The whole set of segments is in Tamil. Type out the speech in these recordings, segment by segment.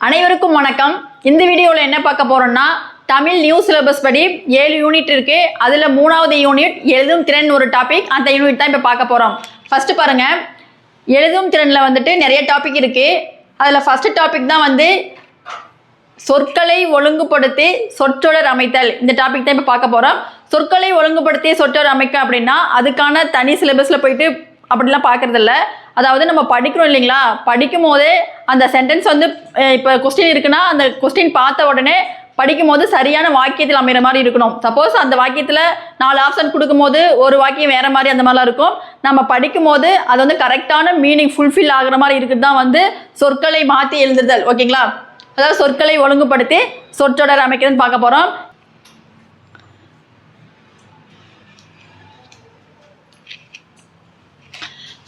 அனைவருக்கும் வணக்கம். இந்த வீடியோவில் என்ன பார்க்க போகிறோன்னா தமிழ் நியூ சிலபஸ் படி ஏழு யூனிட் இருக்குது அதில் மூணாவது யூனிட் எழுதும் திறன் ஒரு டாபிக் அந்த யூனிட் தான் இப்போ பார்க்க போகிறோம் ஃபஸ்ட்டு பாருங்கள் எழுதும் திறனில் வந்துட்டு நிறைய டாபிக் இருக்குது அதில் ஃபஸ்ட்டு டாபிக் தான் வந்து சொற்களை ஒழுங்குபடுத்தி சொற்றொடர் அமைத்தல். இந்த டாபிக் தான் இப்போ பார்க்க போகிறோம் சொற்களை ஒழுங்குபடுத்தி சொற்றொடர் அமைக்க அப்படின்னா அதுக்கான தனி சிலபஸில் போயிட்டு அப்படிலாம் பார்க்கறது அதாவது நம்ம படிக்கிறோம் இல்லைங்களா? படிக்கும் போதே அந்த சென்டென்ஸ் வந்து இப்போ கொஸ்டின் இருக்குன்னா அந்த கொஸ்டின் பார்த்த உடனே படிக்கும் போது சரியான வாக்கியத்தில் அமைகிற மாதிரி இருக்கணும். சப்போஸ் அந்த வாக்கியத்தில் நாலு ஆப்ஷன் கொடுக்கும்போது ஒரு வாக்கியம் வேறு மாதிரி அந்த மாதிரிலாம் இருக்கும். நம்ம படிக்கும் போது அது வந்து கரெக்டான மீனிங் ஃபுல்ஃபில் ஆகிற மாதிரி இருக்குது தான் வந்து சொற்களை மாற்றி எழுதுதல். ஓகேங்களா அதாவது சொற்களை ஒழுங்குபடுத்தி சொற்றொடர் அமைக்கிறதுன்னு பார்க்க போகிறோம்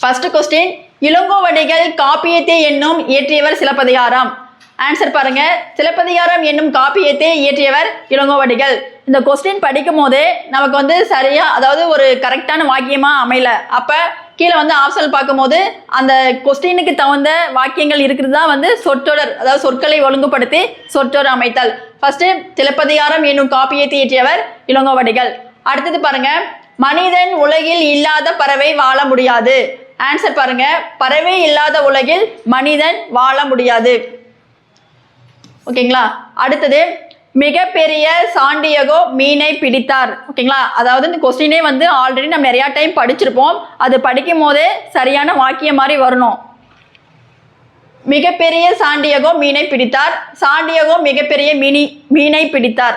ஃபர்ஸ்ட் கொஸ்டின் இளங்கோவடிகள் காப்பியத்தை என்னும் இயற்றியவர் சிலப்பதிகாரம். ஆன்சர் பாருங்க. சிலப்பதிகாரம் என்னும் காப்பியத்தை இயற்றியவர் இளங்கோவடிகள் இந்த கொஸ்டின் படிக்கும் போதே நமக்கு வந்து சரியா அதாவது ஒரு கரெக்டான வாக்கியமா அமையல. அப்ப கீழே வந்து ஆப்ஷன் பார்க்கும்போது அந்த கொஸ்டினுக்கு தகுந்த வாக்கியங்கள் இருக்கிறது தான் வந்து சொற்றொடர் அதாவது சொற்களை ஒழுங்குபடுத்தி சொற்றொடர் அமைத்தல். ஃபர்ஸ்ட் சிலப்பதிகாரம் என்னும் காப்பியத்தை இயற்றியவர் இளங்கோவடிகள் அடுத்தது பாருங்க. மனிதன் உலகில் இல்லாத பறவை வாழ முடியாது. ஆன்சர் பாருங்க. பறவை இல்லாத உலகில் மனிதன் வாழ முடியாது. ஓகேங்களா அடுத்தது மிகப்பெரிய சாண்டியகோ மீனை பிடித்தார். ஓகேங்களா அதாவது இந்த கொஸ்டினே வந்து ஆல்ரெடி நம்ம நிறையா டைம் படிச்சிருப்போம். அது படிக்கும் போதே சரியான வாக்கியம் மாதிரி வரணும். மிகப்பெரிய சாண்டியகோ மீனை பிடித்தார். சாண்டியகோ மிகப்பெரிய மீனி மீனை பிடித்தார்.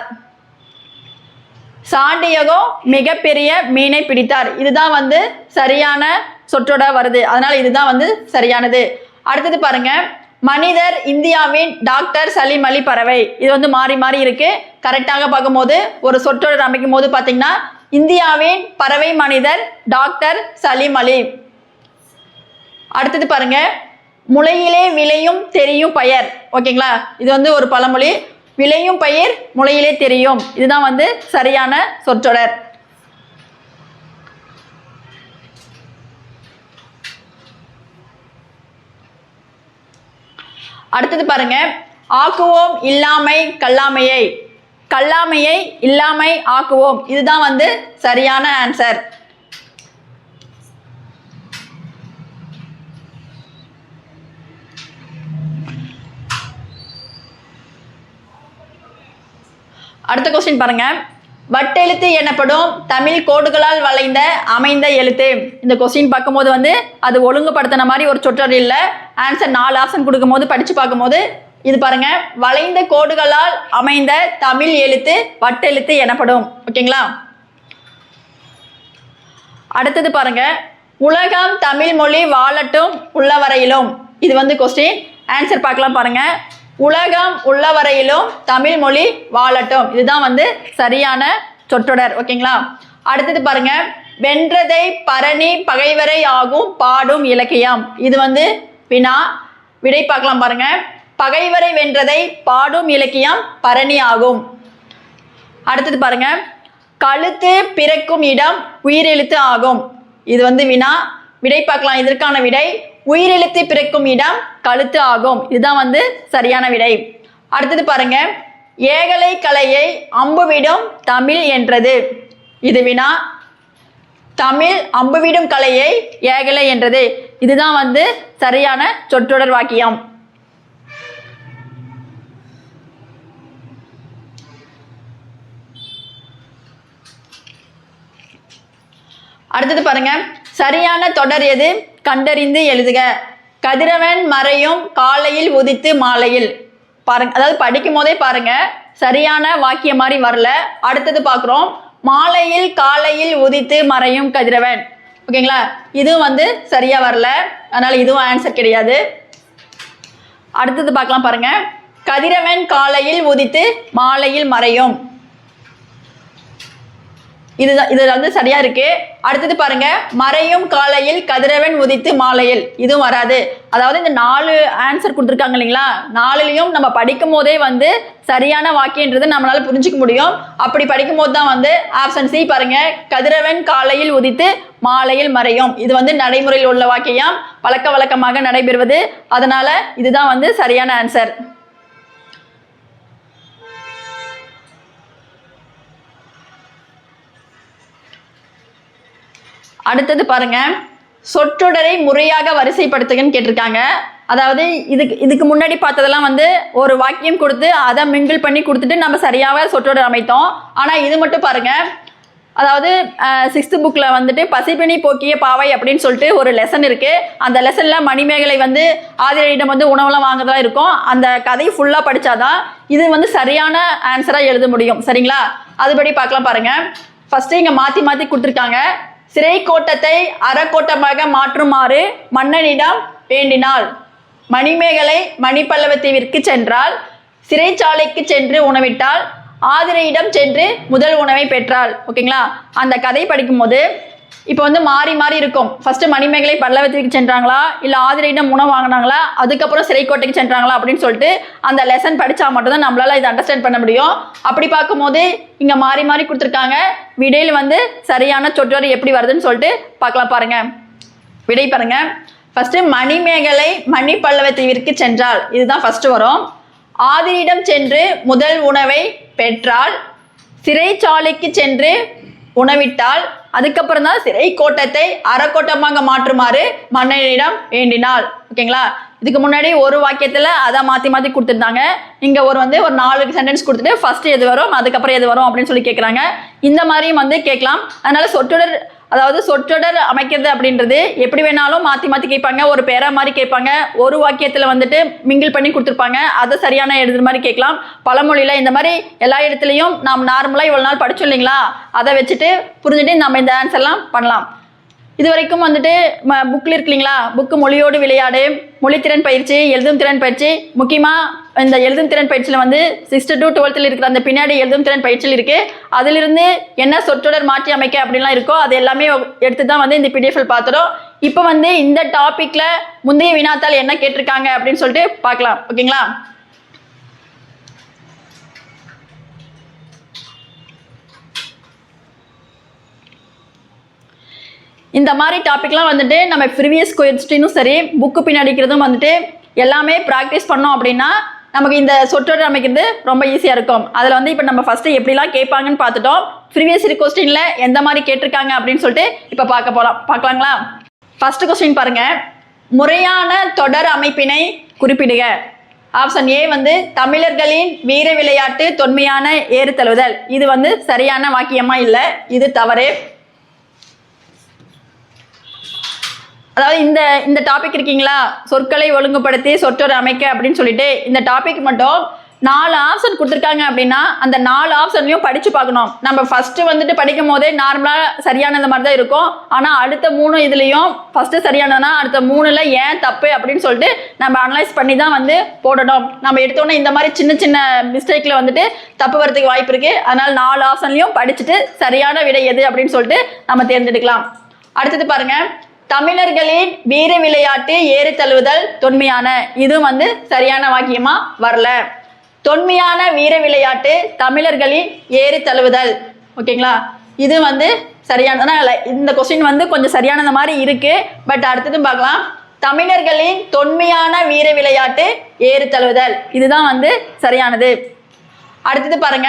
சாண்டியகோ மிகப்பெரிய மீனை பிடித்தார். இதுதான் வந்து சரியான சொற்றொட வருது. அதனால இதுதான் வந்து சரியானது. அடுத்தது பாருங்க. மனிதர் இந்தியாவின் டாக்டர் சலீம் அலி பறவை. இது வந்து மாறி மாறி இருக்கு. கரெக்டாக பார்க்கும்போது ஒரு சொற்றொடர் அமைக்கும் போது பார்த்தீங்கன்னா இந்தியாவின் பறவை மனிதர் டாக்டர் சலீம் அலி. அடுத்தது பாருங்க. முளையிலே விளையும் தெரியும் பயர். ஓகேங்களா? இது வந்து ஒரு பழமொழி. விளையும் பயிர் முளையிலே தெரியும். இதுதான் வந்து சரியான சொற்றொடர். அடுத்தது பாருங்க. ஆக்குவோம் இல்லாமை கல்லாமையை. கல்லாமையை இல்லாமை ஆக்குவோம். இதுதான் வந்து சரியான ஆன்சர் அடுத்த கொஸ்டின் பாருங்க. வட்டெழுத்து எனப்படும் தமிழ் கோடுகளால் வளைந்த அமைந்த எழுத்து. இந்த கொஸ்டின் பார்க்கும்போது வந்து அது ஒழுங்குபடுத்தின மாதிரி ஒரு சொற்றர் இல்லை. ஆன்சர் நாலு ஆப்ஷன் கொடுக்கும்போது படித்து பார்க்கும்போது இது பாருங்க. வளைந்த கோடுகளால் அமைந்த தமிழ் எழுத்து வட்டெழுத்து எனப்படும். ஓகேங்களா? அடுத்தது பாருங்க. உலகம் தமிழ் மொழி வாழட்டும் உள்ளவரையிலும். இது வந்து கொஸ்டின் ஆன்சர் பார்க்கலாம் பாருங்க. உலகம் உள்ளவரையிலும் தமிழ் மொழி வாழட்டும். இதுதான் வந்து சரியான சொற்றொடர். ஓகேங்களா? அடுத்தது பாருங்க. வென்றதை பரணி பகைவரை ஆகும் பாடும் இலக்கியம். இது வந்து வினா விடை பார்க்கலாம் பாருங்க. பகைவரை வென்றதை பாடும் இலக்கியம் பரணி ஆகும். அடுத்தது பாருங்க. கழுத்து பிறக்கும் இடம் உயிரெழுத்து ஆகும். இது வந்து வினா. விடை பார்க்கலாம். இதற்கான விடை உயிரெழுத்து பிறக்கும் இடம் கழுத்து ஆகும். இதுதான் வந்து சரியான விடை. அடுத்தது பாருங்க. ஏகலை கலையை அம்புவிடும் தமிழ் என்றது. இது வினா. தமிழ் அம்புவிடும் கலையை ஏகலை என்றது. இதுதான் வந்து சரியான சொற்றொடர் வாக்கியம். அடுத்தது பாருங்க. சரியான தொடர் எது? கண்டறிந்து எழுதுக. கதிரவன் மறையும் காலையில் உதித்து மாலையில். பாருங்க அதாவது படிக்கும் போதே பாருங்க சரியான வாக்கியம் மாதிரி வரல. அடுத்தது பார்க்குறோம். மாலையில் காலையில் உதித்து மறையும் கதிரவன். ஓகேங்களா? இதுவும் வந்து சரியா வரல. அதனால இதுவும் ஆன்சர் கிடையாது. அடுத்தது பார்க்கலாம் பாருங்க. கதிரவன் காலையில் உதித்து மாலையில் மறையும். இதுதான் இது வந்து சரியா இருக்கு. அடுத்தது பாருங்க. மறையும் காலையில் கதிரவன் உதித்து மாலையில். இதுவும் வராது. அதாவது இந்த நாலு ஆன்சர் கொடுத்துருக்காங்க இல்லைங்களா? நாலுலையும் நம்ம படிக்கும் போதே வந்து சரியான வாக்கியன்றது நம்மளால புரிஞ்சுக்க முடியும். அப்படி படிக்கும் போது தான் வந்து ஆப்ஷன் சி பாருங்க. கதிரவன் காலையில் உதித்து மாலையில் மறையும். இது வந்து நடைமுறையில் உள்ள வாக்கியம். பழக்க வழக்கமாக நடைபெறுவது. அதனால இதுதான் வந்து சரியான ஆன்சர் அடுத்தது பாருங்க. சொற்றொடரை முறையாக வரிசைப்படுத்துங்கன்னு கேட்டிருக்காங்க. அதாவது இதுக்கு இதுக்கு முன்னாடி பார்த்ததெல்லாம் வந்து ஒரு வாக்கியம் கொடுத்து அதை மிங்கிள் பண்ணி கொடுத்துட்டு நம்ம சரியாக சொற்றொடர் அமைத்தோம். ஆனால் இது மட்டும் பாருங்க. அதாவது சிக்ஸ்த்து புக்கில் வந்துட்டு பசிப்பினி போக்கிய பாவை அப்படின்னு சொல்லிட்டு ஒரு லெசன் இருக்குது அந்த லெசனில் மணிமேகலை வந்து ஆதிரையிடம் வந்து உணவெல்லாம் வாங்குறதா இருக்கும். அந்த கதை ஃபுல்லாக படித்தாதான் இது வந்து சரியான ஆன்சராக எழுத முடியும். சரிங்களா? அதுபடி பார்க்கலாம் பாருங்கள் ஃபஸ்ட்டு இங்கே மாற்றி மாற்றி கொடுத்துருக்காங்க. சிறை கோட்டத்தை அறக்கோட்டமாக மாற்றுமாறு மன்னனிடம் வேண்டினாள். மணிமேகலை மணிப்பல்லவத்தீவிற்கு சென்றால் சிறைச்சாலைக்கு சென்று உணவிட்டால் ஆதிரையிடம் சென்று முதல் உணவை பெற்றாள். ஓகேங்களா? அந்த கதை படிக்கும்போது இப்போ வந்து மாறி மாறி இருக்கும். ஃபர்ஸ்ட் மணிமேகலை பல்லவத்திற்கு சென்றாங்களா? இல்லை ஆதிரையிடம் உணவு வாங்கினாங்களா? அதுக்கப்புறம் சிறைக்கோட்டைக்கு சென்றாங்களா? அப்படின்னு சொல்லிட்டு அந்த லெசன் படித்தா மட்டும்தான் நம்மளால இதை அண்டர்ஸ்டாண்ட் பண்ண முடியும். அப்படி பார்க்கும்போது இங்கே மாறி மாறி கொடுத்துருக்காங்க. விடையில் வந்து சரியான சொற்றொடர் எப்படி வருதுன்னு சொல்லிட்டு பார்க்கலாம் பாருங்க. விடை பாருங்க. ஃபர்ஸ்ட் மணிமேகலை மணி பல்லவத்தீவிற்கு சென்றாள். இதுதான் ஃபர்ஸ்ட் வரும். ஆதிரியிடம் சென்று முதல் உணவை பெற்றால் சிறைச்சாலைக்கு சென்று உணவிட்டால் அதுக்கப்புறம் தான் சிறை கோட்டத்தை அறக்கோட்டமாக மாற்றுமாறு மன்னனிடம் வேண்டினாள். ஓகேங்களா? இதுக்கு முன்னாடி ஒரு வாக்கியத்தில் அதை மாற்றி மாற்றி கொடுத்துருந்தாங்க. இங்கே ஒரு வந்து ஒரு நாலு சென்டென்ஸ் கொடுத்துட்டு ஃபர்ஸ்ட் எது வரும் அதுக்கப்புறம் எது வரும் அப்படின்னு சொல்லி கேட்குறாங்க இந்த மாதிரியும் வந்து கேட்கலாம். அதனால சொற்றொடர் அதாவது சொற்றொடர் அமைக்கிறது அப்படின்றது எப்படி வேணாலும் மாற்றி மாற்றி கேட்பாங்க. ஒரு பேரா மாதிரி கேட்பாங்க. ஒரு வாக்கியத்தில் வந்துட்டு மிங்கிள் பண்ணி கொடுத்துருப்பாங்க. அதை சரியான எழுதுற மாதிரி கேட்கலாம். பழமொழியில் இந்த மாதிரி எல்லா இடத்துலையும் நாம் நார்மலாக இவ்வளோ நாள் படிச்சோம் இல்லைங்களா? அதை வச்சுட்டு புரிஞ்சுட்டு நம்ம இந்த ஆன்சர்லாம் பண்ணலாம். இது வரைக்கும் வந்துட்டு ம புக்கில் இருக்கு இல்லைங்களா? புக்கு மொழியோடு விளையாடு மொழித்திறன் பயிற்சி எழுதும் திறன் பயிற்சி முக்கியமாக இந்த எழுதும் திறன் பயிற்சியில் வந்து சிக்ஸ்த்து டு டுவெல்த்தில் இருக்கிற அந்த பின்னாடி எழுதும் திறன் பயிற்சியில் இருக்குது அதிலிருந்து என்ன சொற்றொடர் மாற்றி அமைக்க அப்படின்லாம் இருக்கோ அது எல்லாமே எடுத்து தான் வந்து இந்த பிடிஎஃப்ல பார்த்துடும் இப்போ வந்து இந்த டாப்பிக்கில் முந்தைய வினாத்தால் என்ன கேட்டிருக்காங்க அப்படின்னு சொல்லிட்டு பார்க்கலாம். ஓகேங்களா? இந்த மாதிரி டாபிக்லாம் வந்துட்டு நம்ம ப்ரீவியஸ் கொஸ்டினும் சரி புக்கு பின்னாடிக்கிறதும் வந்துட்டு எல்லாமே ப்ராக்டிஸ் பண்ணோம் அப்படின்னா நமக்கு இந்த சொற்றொடர் அமைக்கிறது ரொம்ப ஈஸியாக இருக்கும். அதில் வந்து இப்போ நம்ம ஃபஸ்ட்டு எப்படிலாம் கேட்பாங்கன்னு பார்த்துட்டோம். ப்ரீவியஸ் கொஸ்டினில் எந்த மாதிரி கேட்டிருக்காங்க அப்படின்னு சொல்லிட்டு இப்போ பார்க்க போகலாம் பார்க்கலாங்களா? ஃபஸ்ட்டு கொஸ்டின் பாருங்கள் முறையான தொடர் அமைப்பினை குறிப்பிடுக. ஆப்ஷன் ஏ வந்து தமிழர்களின் வீர விளையாட்டு தொன்மையான ஏறு தழுவுதல் இது வந்து சரியான வாக்கியமாக இல்லை இது தவறு. அதாவது இந்த இந்த டாபிக் இருக்கீங்களா? சொற்களை ஒழுங்குபடுத்தி சொற்றொரு அமைக்க அப்படின்னு சொல்லிட்டு இந்த டாபிக் மட்டும் நாலு ஆப்ஷன் கொடுத்துருக்காங்க அப்படின்னா அந்த நாலு ஆப்ஷன்லையும் படித்து பார்க்கணும். நம்ம ஃபஸ்ட்டு வந்துட்டு படிக்கும் போதே நார்மலாக சரியானது மாதிரி தான் இருக்கும். ஆனால் அடுத்த மூணு இதுலேயும் ஃபஸ்ட்டு சரியானதுனா அடுத்த மூணில் ஏன் தப்பு அப்படின்னு சொல்லிட்டு நம்ம அனலைஸ் பண்ணி தான் வந்து போடணும். நம்ம எடுத்தோன்னே இந்த மாதிரி சின்ன சின்ன மிஸ்டேக்கில் வந்துட்டு தப்பு வரதுக்கு வாய்ப்பு இருக்குது அதனால் நாலு ஆப்ஷன்லையும் படிச்சுட்டு சரியான விடை எது அப்படின்னு சொல்லிட்டு நம்ம தேர்ந்தெடுக்கலாம். அடுத்தது பாருங்கள் தமிழர்களின் வீர விளையாட்டு ஏறு தழுவுதல் தொன்மையான. இதுவும் வந்து சரியான வாக்கியமா வரல. தொன்மையான வீர விளையாட்டு தமிழர்களின் ஏறு தழுவுதல். ஓகேங்களா? இது வந்து சரியானதுனா இந்த கொஸ்டின் வந்து கொஞ்சம் சரியானது மாதிரி இருக்கு. பட் அடுத்தது பார்க்கலாம். தமிழர்களின் தொன்மையான வீர விளையாட்டு ஏறு தழுவுதல். இதுதான் வந்து சரியானது. அடுத்தது பாருங்க.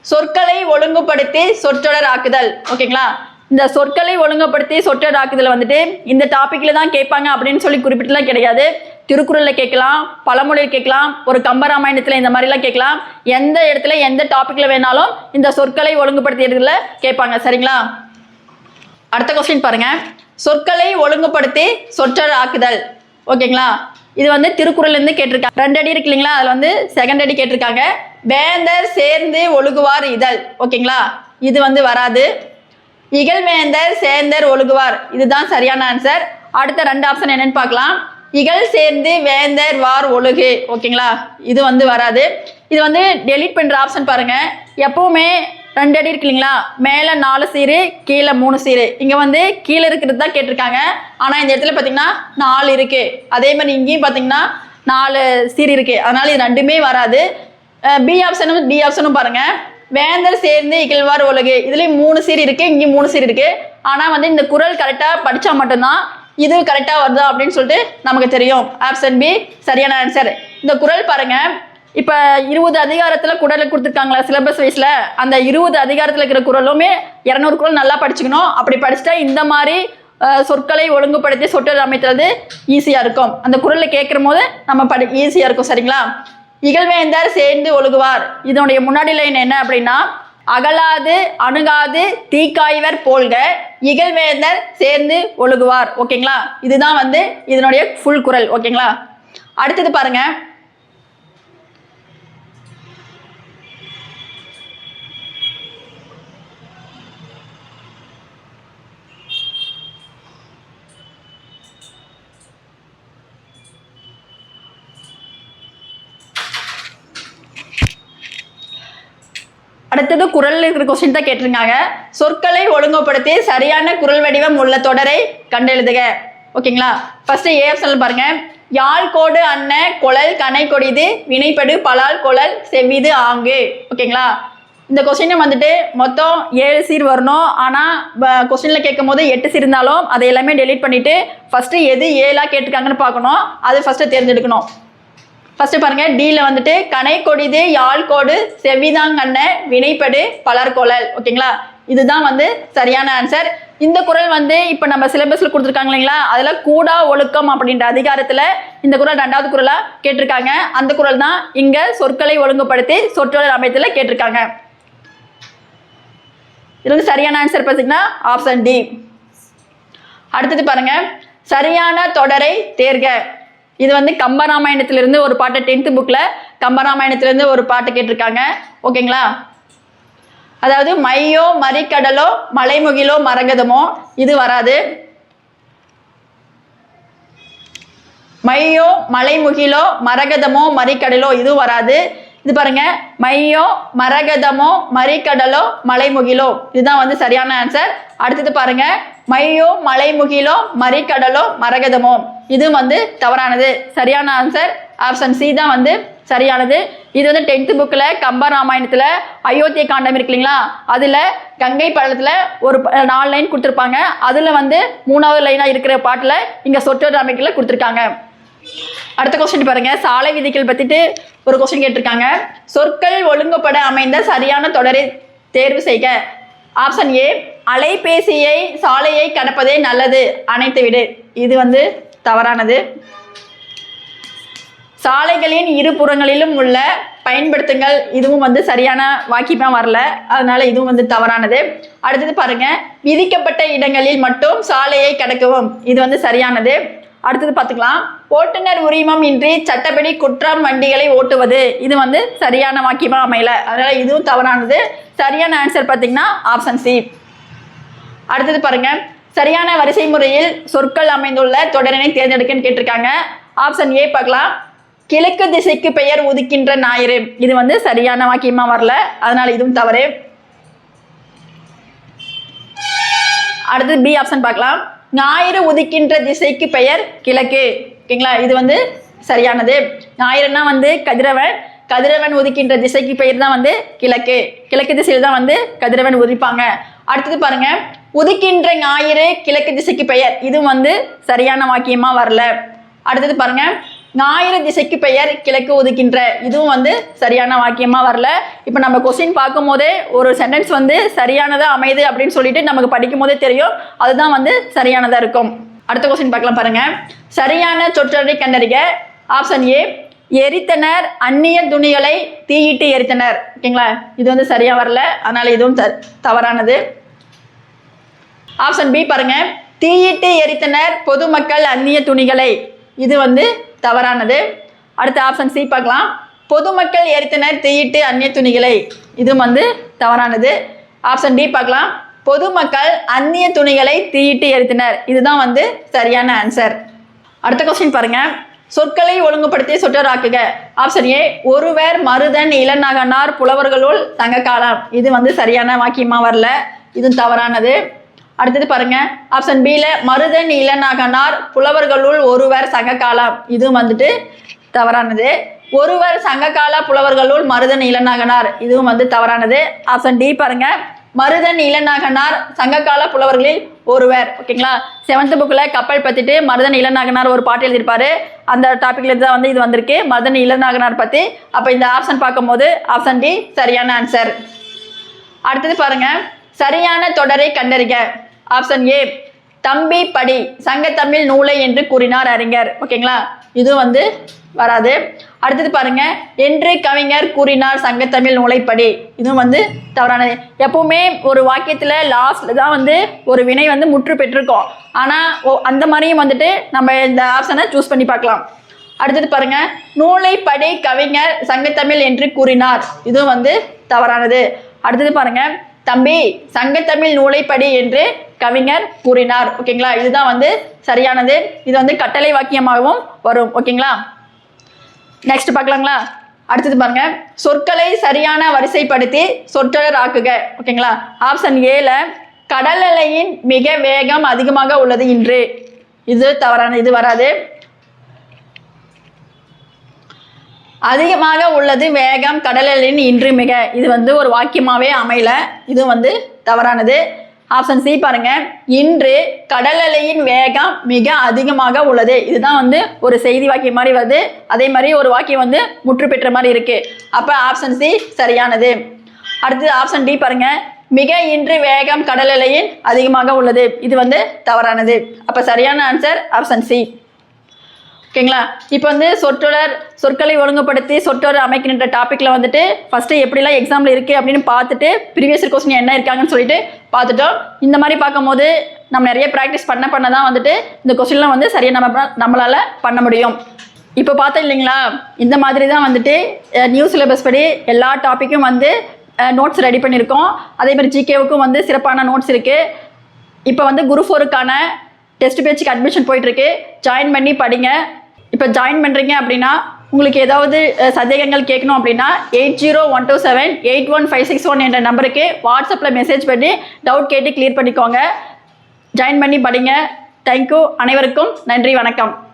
சொற்களை ஒழுங்குபடுத்தி சொற்றொடர் ஆக்குதல். ஓகேங்களா? இந்த சொற்களை ஒழுங்குபடுத்தி சொற்றொடர் ஆக்குதல் வந்துட்டு இந்த டாப்பிக்கில் தான் கேட்பாங்க அப்படின்னு சொல்லி குறிப்பிட்டுலாம் கிடையாது. திருக்குறளில் கேட்கலாம் பழமொழியில் கேட்கலாம் ஒரு கம்பராமாயணத்தில் இந்த மாதிரிலாம் கேட்கலாம். எந்த இடத்துல எந்த டாப்பிக்கில் வேணாலும் இந்த சொற்களை ஒழுங்குபடுத்தியதில் கேட்பாங்க. சரிங்களா? அடுத்த கொஸ்டின் பாருங்கள் சொற்களை ஒழுங்குபடுத்தி சொற்றர் ஆக்குதல் ஓகேங்களா? இது வந்து திருக்குறள்லேருந்து கேட்டிருக்காங்க. ரெண்டு அடி இருக்கு இல்லைங்களா? அதில் வந்து செகண்ட் அடி கேட்டிருக்காங்க. வேந்தர் சேர்ந்து ஒழுகுவார் இதழ். ஓகேங்களா? இது வந்து வராது. இகழ்வேந்தர் சேர்ந்தர் ஒழுகுவார். இதுதான் சரியான ஆன்சர் அடுத்த ரெண்டு ஆப்ஷன் என்னன்னு பார்க்கலாம். இகழ் சேர்ந்து வேந்தர் வார் ஒழுகு. ஓகேங்களா? இது வந்து வராது. இது வந்து டெலீட் பண்ணுற ஆப்ஷன் பாருங்க. எப்பவுமே ரெண்டு அடி இருக்கு இல்லைங்களா? மேலே நாலு சீரு கீழே மூணு சீரு. இங்கே வந்து கீழே இருக்கிறது தான் கேட்டிருக்காங்க. ஆனால் இந்த இடத்துல பார்த்தீங்கன்னா நாலு இருக்கு. அதே மாதிரி இங்கேயும் பார்த்தீங்கன்னா நாலு சீர் இருக்கு. அதனால இது ரெண்டுமே வராது. பி ஆப்ஷனும் டி ஆப்ஷனும் பாருங்க. வேந்தர் சேர்ந்து இகழ்வார் உலகு. இதுலேயும் மூணு சீர் இருக்கு இங்கேயும் மூணு சீர் இருக்கு. ஆனால் வந்து இந்த குரல் கரெக்டாக படித்தா மட்டும்தான் இது கரெக்டாக வருதா அப்படின்னு சொல்லிட்டு நமக்கு தெரியும். ஆப்ஷன் பி சரியான ஆன்சர் இந்த குரல் பாருங்க. இப்போ இருபது அதிகாரத்தில் குரல் கொடுத்துருக்காங்களா சிலபஸ் வைஸில் அந்த இருபது அதிகாரத்தில் இருக்கிற குரலுமே இரநூறு குரல் நல்லா படிச்சுக்கணும். அப்படி படிச்சுட்டா இந்த மாதிரி சொற்களை ஒழுங்குபடுத்தி சொற்கள் அமைத்துறது ஈஸியாக இருக்கும். அந்த குரலை கேட்கும் போது நம்ம படி ஈஸியாக இருக்கும் சரிங்களா? இகழ்வேந்தர் சேர்ந்து ஒழுகுவார். இதனுடைய முன்னாடி லைன் என்ன அப்படின்னா அகலாது அணுகாது தீக்காய்வர் போல்க இகழ்வேந்தர் சேர்ந்து ஒழுகுவார். ஓகேங்களா இதுதான் வந்து இதனுடைய ஃபுல் குரல். ஓகேங்களா அடுத்தது பாருங்க. அடுத்தது குரல் இருக்கிற கொஸ்டின் தான் கேட்டிருக்காங்க. சொற்களை ஒழுங்குபடுத்தி சரியான குரல் வடிவம் உள்ள தொடரை கண்டெழுதுக. ஓகேங்களா? ஃபர்ஸ்ட் ஏ ஆப்ஷன் பாருங்க. யாழ் கோடு அன்ன குழல் கனை கொடிது வினைப்படு பலால் குழல் செவ்விது ஆங்கு. ஓகேங்களா? இந்த கொஸ்டின் வந்துட்டு மொத்தம் ஏழு சீர் வரணும். ஆனால் கொஸ்டினில் கேட்கும் போது எட்டு சீர் இருந்தாலும் அதை எல்லாமே டெலீட் பண்ணிவிட்டு ஃபஸ்ட்டு எது ஏழாக கேட்டிருக்காங்கன்னு பார்க்கணும். அது ஃபஸ்ட்டு தேர்ந்தெடுக்கணும். ஃபர்ஸ்ட் பாருங்க டில வந்துட்டு கனை கொடிது யாழ் கோடு செவிதாங்கண்ண வினைப்படு பலர்கோளல் ஓகேங்களா இதுதான் வந்து சரியான ஆன்சர் இந்த குரல் வந்து இப்போ நம்ம சிலபஸில் கொடுத்துருக்காங்க இல்லைங்களா? அதில் கூடா ஒழுக்கம் அப்படின்ற அதிகாரத்தில் இந்த குரல் ரெண்டாவது குரலாக கேட்டிருக்காங்க. அந்த குரல் தான் இங்கே சொற்களை ஒழுங்குபடுத்தி சொற்றொடர் அமைத்தில் கேட்டிருக்காங்க. இது வந்து சரியான ஆன்சர் பார்த்தீங்கன்னா ஆப்ஷன் டி அடுத்தது பாருங்க சரியான தொடரை தேர்க. இது வந்து கம்பராமாயணத்திலிருந்து ஒரு பாட்டு டென்த்து புக்கில் கம்பராமாயணத்திலிருந்து ஒரு பாட்டு கேட்டிருக்காங்க. ஓகேங்களா? அதாவது மையோ மறிக்கடலோ மலைமுகிலோ மரகதமோ இது வராது. மையோ மலைமுகிலோ மரகதமோ மறிக்கடலோ இது வராது. இது பாருங்க மையோ மரகதமோ மறிக்கடலோ மலைமுகிலோ. இதுதான் வந்து சரியான ஆன்சர் அடுத்தது பாருங்க மையோ மலைமுகிலோ மறிக்கடலோ மரகதமோ. இது வந்து தவறானது. சரியான ஆன்சர் ஆப்ஷன் சி தான் வந்து சரியானது. இது வந்து டென்த்து புக்கில் கம்ப ராமாயணத்தில் அயோத்திய காண்டம் இருக்கு இல்லைங்களா? அதில் கங்கை பள்ளத்தில் ஒரு ப- நாலு லைன் கொடுத்துருப்பாங்க. அதில் வந்து மூணாவது லைனாக இருக்கிற பாட்டில் இங்கே சொற்றொடர் அமைக்கல கொடுத்துருக்காங்க. அடுத்த கொஸ்டின் பாருங்க. சாலை விதிகள் பற்றிட்டு ஒரு கொஸ்டின் கேட்டிருக்காங்க. சொற்கள் ஒழுங்குபட அமைந்த சரியான தொடரை தேர்வு செய்க. ஆப்ஷன் ஏ அலைபேசியை சாலையை கடப்பதே நல்லது. அணைத்து விடு இது வந்து தவறானது. சாலைகளின் இரு புறங்களிலும் உள்ள பயன்படுத்துங்கள். இதுவும் வந்து சரியான வாக்கியமாக வரல. அதனால இதுவும் வந்து தவறானது. அடுத்தது பாருங்க. விதிக்கப்பட்ட இடங்களில் மட்டும் சாலையை கடக்கவும். இது வந்து சரியானது. அடுத்தது பார்த்துக்கலாம். ஓட்டுநர் உரிமம் இன்றி சட்டப்படி குற்றம் வண்டிகளை ஓட்டுவது. இது வந்து சரியான வாக்கியமாக அமையல. அதனால இதுவும் தவறானது. சரியான ஆன்சர் பார்த்தீங்கன்னா ஆப்ஷன் சி அடுத்தது பாருங்கள் சரியான வரிசை முறையில் சொற்கள் அமைந்துள்ள தொடரினை தேர்ந்தெடுக்கன்னு கேட்டிருக்காங்க. ஆப்ஷன் ஏ பார்க்கலாம். கிழக்கு திசைக்கு பெயர் உதிக்கின்ற ஞாயிறு. இது வந்து சரியான வாக்கியமா வரல. அதனால இதுவும் தவறு. அடுத்தது பி ஆப்ஷன் பார்க்கலாம். ஞாயிறு உதிக்கின்ற திசைக்கு பெயர் கிழக்கு. ஓகேங்களா? இது வந்து சரியானது. ஞாயிறுனா வந்து கதிரவன். கதிரவன் உதிக்கின்ற திசைக்கு பெயர் தான் வந்து கிழக்கு. கிழக்கு திசையில் தான் வந்து கதிரவன் உதிப்பாங்க. அடுத்தது பாருங்க. உதிக்கின்ற ஞாயிறு கிழக்கு திசைக்கு பெயர். இதுவும் வந்து சரியான வாக்கியமா வரல. அடுத்தது பாருங்க. ஞாயிறு திசைக்கு பெயர் கிழக்கு ஒதுக்கின்ற இதுவும் வந்து சரியான வாக்கியமா வரல. இப்போ நம்ம கொஸ்டின் பார்க்கும் போதே ஒரு சென்டென்ஸ் வந்து சரியானதா அமையுது அப்படின்னு சொல்லிட்டு நமக்கு படிக்கும் போதே தெரியும். அதுதான் வந்து சரியானதா இருக்கும். அடுத்த கொஸ்டின் பார்க்கலாம் பாருங்க. சரியான சொற்றொடரை கண்டறிக. ஆப்ஷன் ஏ எரித்தனர் அந்நிய துணிகளை தீயிட்டு எரித்தனர். ஓகேங்களா? இது வந்து சரியா வரல. அதனால இதுவும் தவறானது. ஆப்ஷன் பி பாருங்க. தீயிட்டு எரித்தனர் பொதுமக்கள் அந்நிய துணிகளை. இது வந்து தவறானது. அடுத்த ஆப்ஷன் சி பார்க்கலாம். பொதுமக்கள் எரித்தனர் தீயிட்டு அந்நிய துணிகளை. இதுவும் வந்து தவறானது. ஆப்ஷன் டி பார்க்கலாம். பொதுமக்கள் அந்நிய துணிகளை தீயிட்டு எரித்தனர். இதுதான் வந்து சரியான ஆன்சர் அடுத்த கொஸ்டின் பாருங்க. சொற்களை ஒழுங்குபடுத்தி சுற்றராக்குக ஆப்ஷன் ஏ ஒருவர் மருதன் இளநகனார் புலவர்களுள் சங்ககாலம் இது வந்து சரியான வாக்கியமா வரல. இதுவும் தவறானது. அடுத்தது பாருங்க. ஆப்ஷன் பில மருதன் இளநகனார் புலவர்களுள் ஒருவர் சங்ககாலம் இதுவும் வந்துட்டு தவறானது. ஒருவர் சங்ககால புலவர்களுள் மருதன் இளநகனார். இதுவும் வந்து தவறானது. ஆப்ஷன் டி பாருங்க. மருதன் இளநாகனார் சங்ககால புலவர்களில் ஒருவர். ஓகேங்களா? செவன்த் புக்கில் கப்பல் பற்றிட்டு மருதன் இளநாகனார் ஒரு பாட்டு எழுதியிருப்பாரு. அந்த டாப்பிக்ல தான் வந்து இது வந்திருக்கு. மருதன் இளநாகனார் பற்றி அப்போ இந்த ஆப்ஷன் பார்க்கும்போது ஆப்ஷன் டி சரியான ஆன்சர் அடுத்தது பாருங்க. சரியான தொடரை கண்டறிக. ஆப்ஷன் ஏ தம்பி படி சங்கத்தமிழ் நூலை என்று கூறினார் அறிஞர். ஓகேங்களா இது வந்து வராது. அடுத்தது பாருங்க என்று கவிஞர் கூறினார் சங்கத்தமிழ் நூலை படி. இதுவும் வந்து தவறானது. எப்பவுமே ஒரு வாக்கியத்தில் லாஸ்ட்ல தான் வந்து ஒரு வினை வந்து முற்று பெற்றிருக்கோம். ஆனால் அந்த மாதிரியும் வந்துட்டு நம்ம இந்த ஆப்ஷனை சூஸ் பண்ணி பார்க்கலாம். அடுத்தது பாருங்க நூலை படி கவிஞர் சங்கத்தமிழ் என்று கூறினார். இதுவும் வந்து தவறானது. அடுத்தது பாருங்க தம்பி சங்கத்தமிழ் நூலை படி என்று கவிஞர் கூறினார். ஓகேங்களா இதுதான் வந்து சரியானது. இது வந்து கட்டளை வாக்கியமாகவும் வரும். ஓகேங்களா நெக்ஸ்ட் பார்க்கலாங்களா? அடுத்தது பாருங்க. சொற்களை சரியான வரிசைப்படுத்தி சொற்றொடர் ஆக்குக. ஓகேங்களா ஆப்ஷன் ஏல கடல் அலையின் மிக வேகம் அதிகமாக உள்ளது இன்று. இது தவறான இது வராது. அதிகமாக உள்ளது வேகம் கடலின் இன்று மிக இது வந்து ஒரு வாக்கியமாகவே அமையல. இது வந்து தவறானது. ஆப்ஷன் சி பாருங்க. இன்று கடல் அலையின் வேகம் மிக அதிகமாக உள்ளது. இதுதான் வந்து ஒரு செய்தி வாக்கியம் மாதிரி வருது. அதே மாதிரி ஒரு வாக்கியம் வந்து முற்று பெற்ற மாதிரி இருக்கு. அப்ப ஆப்ஷன் சி சரியானது. அடுத்தது ஆப்ஷன் டி பாருங்க. மிக இன்று வேகம் கடல் அலையின் அதிகமாக உள்ளது. இது வந்து தவறானது. அப்ப சரியான ஆன்சர் ஆப்ஷன் சி ஓகேங்களா? இப்போ வந்து சொற்றொடர் சொற்களை ஒழுங்குபடுத்தி சொற்றொடர் அமைக்கின்ற டாப்பிக்கில் வந்துட்டு ஃபஸ்ட்டு எப்படிலாம் எக்ஸாமில் இருக்குது அப்படின்னு பார்த்துட்டு ப்ரீவியஸ் கொஸ்டின் என்ன இருக்காங்கன்னு சொல்லிட்டு பார்த்துட்டோம். இந்த மாதிரி பார்க்கும்போது நம்ம நிறைய ப்ராக்டிஸ் பண்ண பண்ண தான் வந்துட்டு இந்த கொஸ்டின்லாம் வந்து சரியாக நம்ம நம்மளால் பண்ண முடியும். இப்போ பார்த்தோம் இல்லைங்களா? இந்த மாதிரி தான் வந்துட்டு நியூ சிலபஸ் படி எல்லா டாப்பிக்கும் வந்து நோட்ஸ் ரெடி பண்ணியிருக்கோம். அதே மாதிரி ஜிகேவுக்கும் வந்து சிறப்பான நோட்ஸ் இருக்குது இப்போ வந்து குரு ஃபோருக்கான டெஸ்ட் பேச்சுக்கு அட்மிஷன் போயிட்டுருக்கு ஜாயின் பண்ணி படிங்க. இப்போ ஜாயின் பண்ணுறீங்க அப்படின்னா உங்களுக்கு ஏதாவது சந்தேகங்கள் கேட்கணும் அப்படின்னா eight zero one two seven eight one five six one என்ற நம்பருக்கு வாட்ஸ்அப்பில் மெசேஜ் பண்ணி டவுட் கேட்டு கிளியர் பண்ணிக்கோங்க. ஜாயின் பண்ணி படிங்க. தேங்க்யூ அனைவருக்கும் நன்றி வணக்கம்.